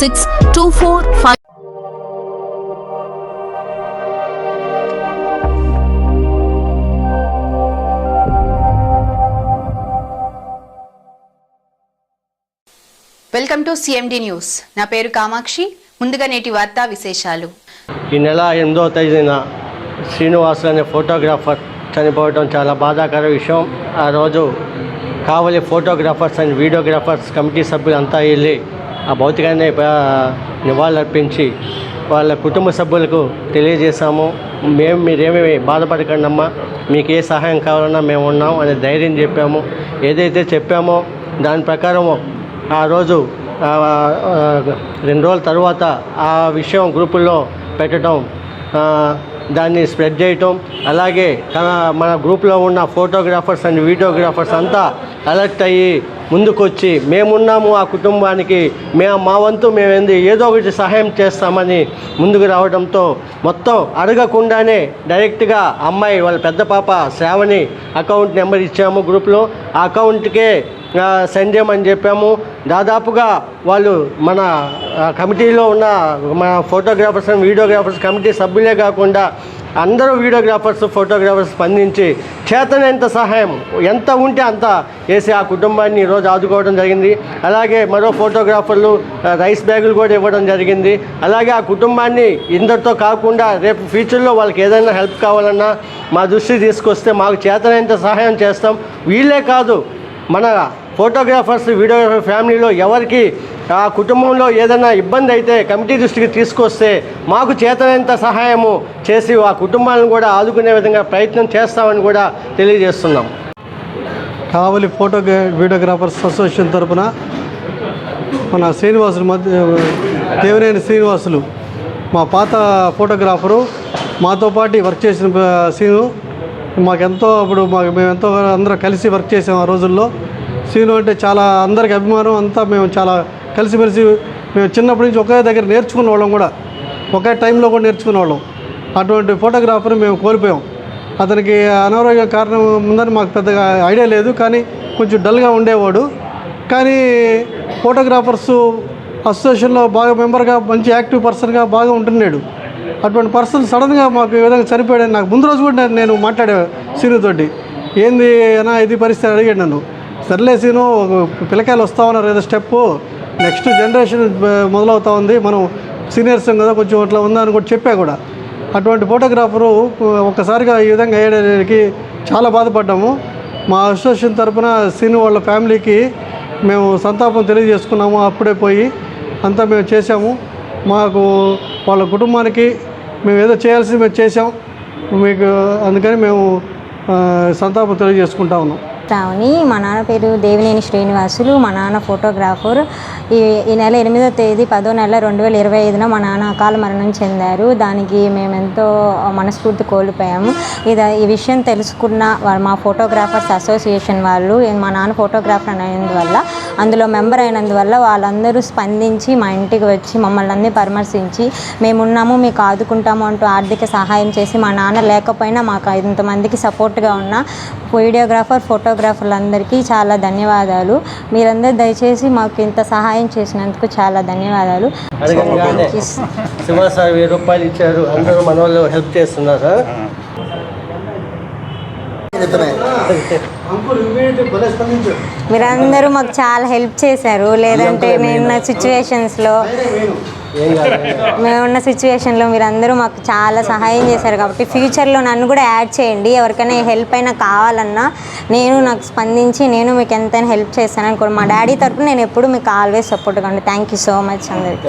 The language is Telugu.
six two four five. Welcome to CMD news. నా పేరు కామాక్షి. ముందుగా నేటి వార్తా విశేషాలు. ఈ నెల ఎనిమిదవ తేదీన శ్రీనివాస్ అనే ఫోటోగ్రాఫర్ చనిపోవడం చాలా బాధాకర విషయం. ఆ రోజు Kavali photographers and videographers committee సభ్యులంతా వెళ్ళి ఆ భౌతికాన్ని నివాళులర్పించి వాళ్ళ కుటుంబ సభ్యులకు తెలియజేశాము. మేము మీరేమీ బాధపడకండి అమ్మా మీకు ఏ సహాయం కావాలన్నా మేము ఉన్నాం అనే ధైర్యం చెప్పాము. ఏదైతే చెప్పామో దాని ప్రకారము ఆ రోజు రెండు రోజుల తర్వాత ఆ విషయం గ్రూపుల్లో పెట్టడం దాన్ని స్ప్రెడ్ చేయటం అలాగే తన మన గ్రూప్లో ఉన్న ఫోటోగ్రాఫర్స్ అండ్ వీడియోగ్రాఫర్స్ అంతా అలర్ట్ అయ్యి ముందుకొచ్చి మేమున్నాము ఆ కుటుంబానికి మేము మా వంతు మేము ఏంది ఏదో ఒకటి సహాయం చేస్తామని ముందుకు రావడంతో మొత్తం అడగకుండానే డైరెక్ట్గా అమ్మాయి వాళ్ళ పెద్ద పాప శ్రావణి అకౌంట్ నెంబర్ ఇచ్చాము గ్రూప్లో. ఆ అకౌంట్కే సెండ్ చేయమని చెప్పాము. దాదాపుగా వాళ్ళు మన కమిటీలో ఉన్న మన ఫోటోగ్రాఫర్స్ అండ్ వీడియోగ్రాఫర్స్ కమిటీ సభ్యులే కాకుండా అందరూ వీడియోగ్రాఫర్స్ ఫోటోగ్రాఫర్స్ స్పందించి చేతనైనంత సహాయం ఎంత ఉంటే అంత వేసి ఆ కుటుంబాన్ని ఈరోజు ఆదుకోవడం జరిగింది. అలాగే మరో ఫోటోగ్రాఫర్లు రైస్ బ్యాగులు కూడా ఇవ్వడం జరిగింది. అలాగే ఆ కుటుంబాన్ని ఇందరితో కాకుండా రేపు ఫ్యూచర్లో వాళ్ళకి ఏదైనా హెల్ప్ కావాలన్నా మా దృష్టి తీసుకొస్తే మాకు చేతనైనంత సహాయం చేస్తాం. వీళ్ళే కాదు మన ఫోటోగ్రాఫర్స్ వీడియోగ్రాఫర్ ఫ్యామిలీలో ఎవరికి ఆ కుటుంబంలో ఏదైనా ఇబ్బంది అయితే కమిటీ దృష్టికి తీసుకొస్తే మాకు చేతనంత సహాయము చేసి ఆ కుటుంబాలను కూడా ఆదుకునే విధంగా ప్రయత్నం చేస్తామని కూడా తెలియజేస్తున్నాం. కావలి ఫోటో వీడియోగ్రాఫర్స్ అసోసియేషన్ తరపున మన శ్రీనివాసులు మధ్య దేవినేని శ్రీనివాసులు మా పాత ఫోటోగ్రాఫరు మాతో పాటు వర్క్ చేసిన సీను మాకెంతో అప్పుడు మాకు మేము ఎంతో అందరం కలిసి వర్క్ చేసాం ఆ రోజుల్లో. సీను అంటే చాలా అందరికి అభిమానం అంతా మేము చాలా కలిసిమెలిసి మేము చిన్నప్పటి నుంచి ఒకే దగ్గర నేర్చుకున్న వాళ్ళం కూడా. ఒకే టైంలో కూడా నేర్చుకునే వాళ్ళం. అటువంటి ఫోటోగ్రాఫర్ మేము కోల్పోయాం. అతనికి అనారోగ్య కారణం ఉందని మాకు పెద్దగా ఐడియా లేదు. కానీ కొంచెం డల్గా ఉండేవాడు. కానీ ఫోటోగ్రాఫర్స్ అసోసియేషన్లో బాగా మెంబర్గా మంచి యాక్టివ్ పర్సన్గా బాగా ఉంటున్నాడు. అటువంటి పర్సన్ సడన్గా మాకు ఈ విధంగా చనిపోయాడని నాకు ముందు రోజు కూడా నేను- మాట్లాడే సీనుతోటి ఏంది అయినా ఇది పరిస్థితి అడిగాడు నన్ను. సర్లే సీను ఒక పిల్లకాయలు వస్తా ఉన్నారు ఏదో స్టెప్పు నెక్స్ట్ జనరేషన్ మొదలవుతా ఉంది మనం సీనియర్స్ కదా కొంచెం అట్లా ఉందని కూడా చెప్పా కూడా. అటువంటి ఫోటోగ్రాఫరు ఒక్కసారిగా ఈ విధంగా అయ్యడానికి చాలా బాధపడ్డాము. మా అసోసియేషన్ తరపున సీను వాళ్ళ ఫ్యామిలీకి మేము సంతాపం తెలియజేసుకున్నాము అప్పుడే పోయి అంతా మేము చేశాము. మాకు వాళ్ళ కుటుంబానికి మేము ఏదో చేయాల్సింది మేము చేసాం మీకు అందుకని మేము సంతాపం తెలియజేసుకుంటా ఉన్నాం. శ్రావణి మా నాన్న పేరు దేవినేని శ్రీనివాసులు. మా నాన్న ఫోటోగ్రాఫర్. ఈ ఈ నెల ఎనిమిదో తేదీ పదో నెల రెండు వేల ఇరవై ఐదున మా నాన్న అకాల మరణం చెందారు. దానికి మేము ఎంతో మనస్ఫూర్తి కోల్పోయాము ఇది ఈ విషయం తెలుసుకున్న మా ఫోటోగ్రాఫర్స్ అసోసియేషన్ వాళ్ళు మా నాన్న ఫోటోగ్రాఫర్ అనేందువల్ల అందులో మెంబర్ అయినందువల్ల వాళ్ళందరూ స్పందించి మా ఇంటికి వచ్చి మమ్మల్ని అందరినీ పరామర్శించి మేమున్నాము మీకు ఆదుకుంటాము అంటూ ఆర్థిక సహాయం చేసి మా నాన్న లేకపోయినా మాకు ఇంతమందికి సపోర్ట్గా ఉన్న వీడియోగ్రాఫర్ ఫోటోగ్రాఫర్ ఫోటోగ్రాఫర్లందరికీ చాలా ధన్యవాదాలు. మీరందరూ దయచేసి మాకు ఇంత సహాయం చేసినందుకు చాలా ధన్యవాదాలు. అడగంగానే శివ సార్ వెయ్యి రూపాయలు ఇచ్చారు. అందరూ మన వాళ్ళు హెల్ప్ చేస్తున్నారు? మీరందరూ మాకు చాలా హెల్ప్ చేశారు. లేదంటే నేనున్న సిచ్యువేషన్స్లో. మేమున్న సిచ్యువేషన్లో మీరందరూ మాకు చాలా సహాయం చేశారు కాబట్టి ఫ్యూచర్లో నన్ను కూడా యాడ్ చేయండి. ఎవరికైనా హెల్ప్ అయినా కావాలన్నా నేను నాకు స్పందించి నేను మీకు ఎంతైనా హెల్ప్ చేస్తాను అనుకో మా డాడీ తరపున నేను ఎప్పుడు మీకు ఆల్వేస్ సపోర్ట్ కండి థ్యాంక్ యూ సో మచ్ అందరికి.